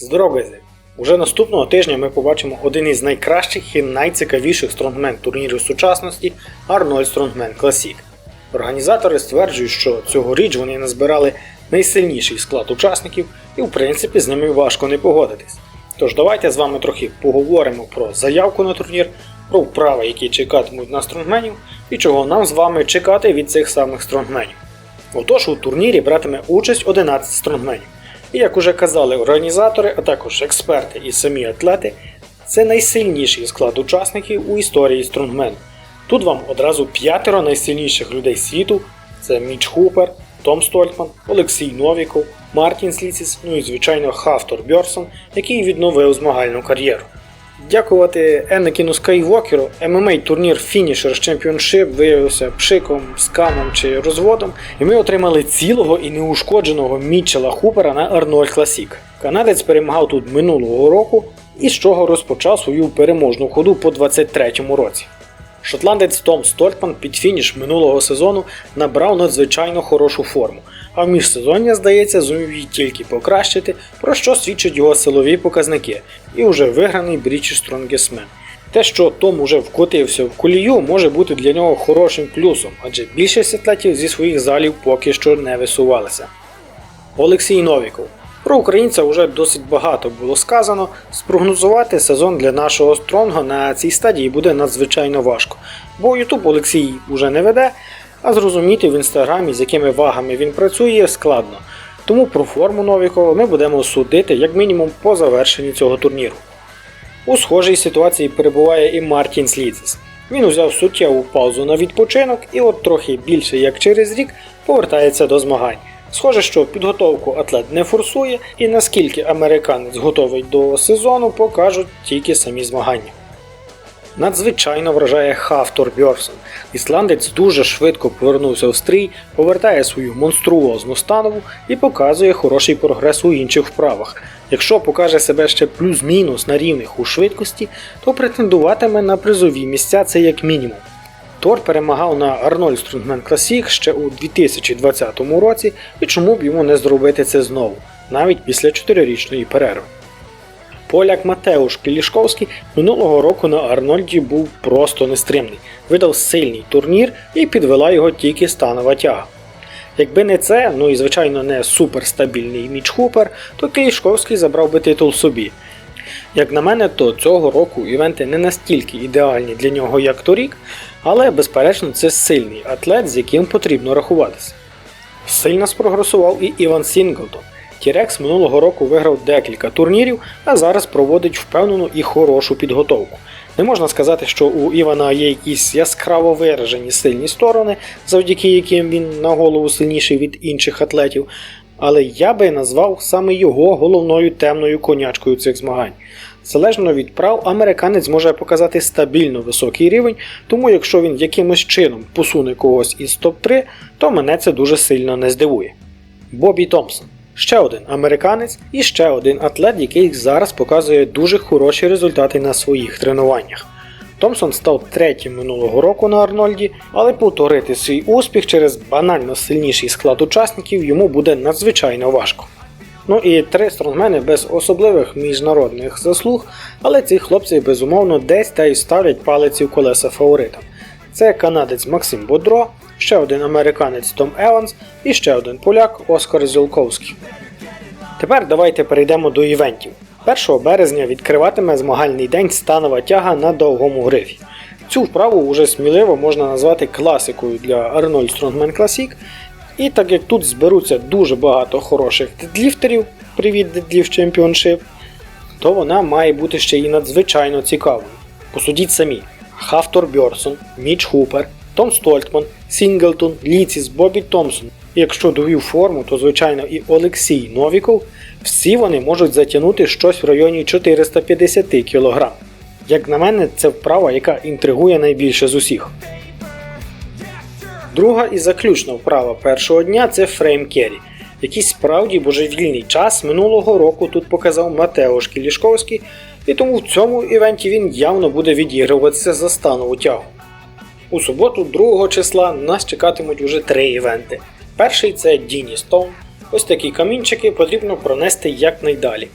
Здоров'я! Уже наступного тижня ми побачимо один із найкращих і найцікавіших стронгмен турнірів сучасності Arnold Strongman Classic. Організатори стверджують, що цьогоріч вони назбирали найсильніший склад учасників і в принципі з ними важко не погодитись. Тож давайте з вами трохи поговоримо про заявку на турнір, про вправи, які чекатимуть на стронгменів, і чого нам з вами чекати від цих самих стронгменів. Отож, у турнірі братиме участь 11 стронгменів. І як уже казали організатори, а також експерти і самі атлети, це найсильніший склад учасників у історії Стронгмен. Тут вам одразу п'ятеро найсильніших людей світу: це Міч Хупер, Том Стольтман, Олексій Новіков, Мартін Сліціс, ну і звичайно Хафтор Бьорсон, який відновив змагальну кар'єру. Дякувати Енекіну Скайвокеру, MMA турнір Finishers Championship виявився пшиком, скамом чи розводом, і ми отримали цілого і неушкодженого Мітчела Хупера на Arnold Classic. Канадець перемагав тут минулого року і з чого розпочав свою переможну ходу по 23-му році. Шотландець Том Стольтман під фініш минулого сезону набрав надзвичайно хорошу форму, а в міжсезоння, здається, зумів її тільки покращити, про що свідчать його силові показники, і вже виграний British Strongest. Те, що Том уже вкотився в колію, може бути для нього хорошим плюсом, адже більшість атлетів зі своїх залів поки що не висувалися. Олексій Новіков. Про українця вже досить багато було сказано. Спрогнозувати сезон для нашого стронга на цій стадії буде надзвичайно важко, бо Ютуб Олексій уже не веде, а зрозуміти в інстаграмі, з якими вагами він працює, складно. Тому про форму Новікова ми будемо судити як мінімум по завершенні цього турніру. У схожій ситуації перебуває і Мартін Сліцес. Він узяв суттєву паузу на відпочинок і от трохи більше як через рік повертається до змагань. Схоже, що підготовку атлет не форсує, і наскільки американець готовий до сезону, покажуть тільки самі змагання. Надзвичайно вражає Хафтор Бьорсон. Ісландець дуже швидко повернувся в стрій, повертає свою монструозну станову і показує хороший прогрес у інших вправах. Якщо покаже себе ще плюс-мінус на рівних у швидкості, то претендуватиме на призові місця це як мінімум. Тор перемагав на Arnold Strongman Classic ще у 2020 році, і чому б йому не зробити це знову, навіть після 4-річної перерви. Поляк Матеуш Кілішковський минулого року на Арнольді був просто нестримний, видав сильний турнір і підвела його тільки станова тяга. Якби не це, ну і звичайно не суперстабільний Міч Хупер, то Кілішковський забрав би титул собі. Як на мене, то цього року івенти не настільки ідеальні для нього, як торік, але безперечно це сильний атлет, з яким потрібно рахуватися. Сильно спрогресував і Іван Сінглтон. Тірекс минулого року виграв декілька турнірів, а зараз проводить впевнену і хорошу підготовку. Не можна сказати, що у Івана є якісь яскраво виражені сильні сторони, завдяки яким він на голову сильніший від інших атлетів, але я би назвав саме його головною темною конячкою цих змагань. Залежно від прав, американець може показати стабільно високий рівень, тому якщо він якимось чином посуне когось із топ-3, то мене це дуже сильно не здивує. Бобі Томпсон. Ще один американець і ще один атлет, який зараз показує дуже хороші результати на своїх тренуваннях. Томпсон став третім минулого року на Арнольді, але повторити свій успіх через банально сильніший склад учасників йому буде надзвичайно важко. Ну і три стронгмени без особливих міжнародних заслуг, але ці хлопці безумовно десь та й ставлять палиці в колеса фаворитам. Це канадець Максим Бодро, ще один американець Том Еванс і ще один поляк Оскар Зілковський. Тепер давайте перейдемо до івентів. 1 березня відкриватиме змагальний день станова тяга на довгому грифі. Цю вправу вже сміливо можна назвати класикою для Arnold Strongman Classic. І так як тут зберуться дуже багато хороших дедліфтерів, привіт Deadlift Championship, то вона має бути ще й надзвичайно цікавою. Посудіть самі: Хафтор Бьорсон, Міч Хупер, Том Стольтман, Сінглтон, Ліціс, Бобі Томпсон. Якщо довів форму, то звичайно і Олексій Новіков, всі вони можуть затягнути щось в районі 450 кг. Як на мене, це вправа, яка інтригує найбільше з усіх. Друга і заключна вправа першого дня це фрейм керрі. Якийсь справді божевільний час минулого року тут показав Матеош Кілішковський, і тому в цьому івенті він явно буде відігруватися за станову тягу. У суботу, 2 числа, нас чекатимуть уже три івенти. Перший це Діні Стоун. Ось такі камінчики потрібно пронести якнайдалі.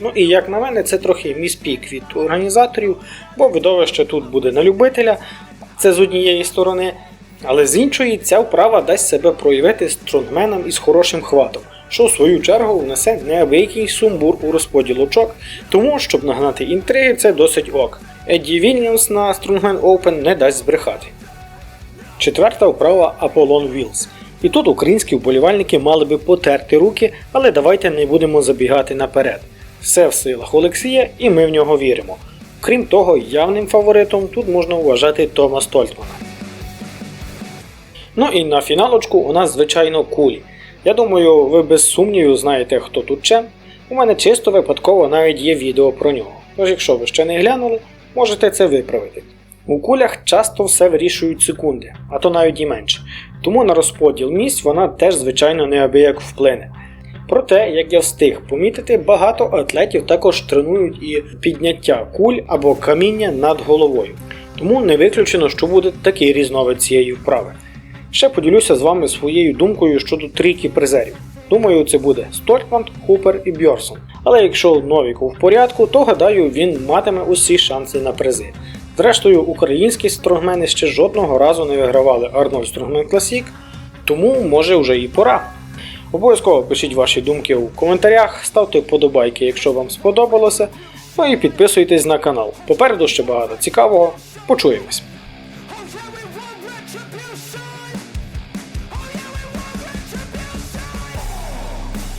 Ну і як на мене, це трохи міспік від організаторів, бо видовище тут буде на любителя, це з однієї сторони, але з іншої ця вправа дасть себе проявити стронгменам із хорошим хватом, що в свою чергу внесе неабиякий сумбур у розподіл очок, тому щоб нагнати інтриги, це досить ок. Едді Вільямс на Strongman Open не дасть збрехати. Четверта вправа Apollon Wheels. І тут українські вболівальники мали би потерти руки, але давайте не будемо забігати наперед. Все в силах Олексія, і ми в нього віримо. Крім того, явним фаворитом тут можна вважати Тома Стольтмана. Ну і на фіналочку у нас, звичайно, кулі. Я думаю, ви без сумнівів знаєте, хто тут чем. У мене чисто випадково навіть є відео про нього. Тож, якщо ви ще не глянули, можете це виправити. У кулях часто все вирішують секунди, а то навіть і менше. Тому на розподіл місць вона теж, звичайно, неабияк вплине. Проте, як я встиг помітити, багато атлетів також тренують і підняття куль або каміння над головою. Тому не виключено, що буде такий різновид цієї вправи. Ще поділюся з вами своєю думкою щодо трійки призерів. Думаю, це буде Стольтман, Хупер і Бьорсон. Але якщо Новіку в порядку, то гадаю, він матиме усі шанси на призи. Зрештою, українські стронгмени ще жодного разу не вигравали Арнольд Стронгмен Classic, тому може вже і пора. Обов'язково пишіть ваші думки у коментарях, ставте вподобайки, якщо вам сподобалося. Ну і підписуйтесь на канал. Попереду ще багато цікавого. Почуємось!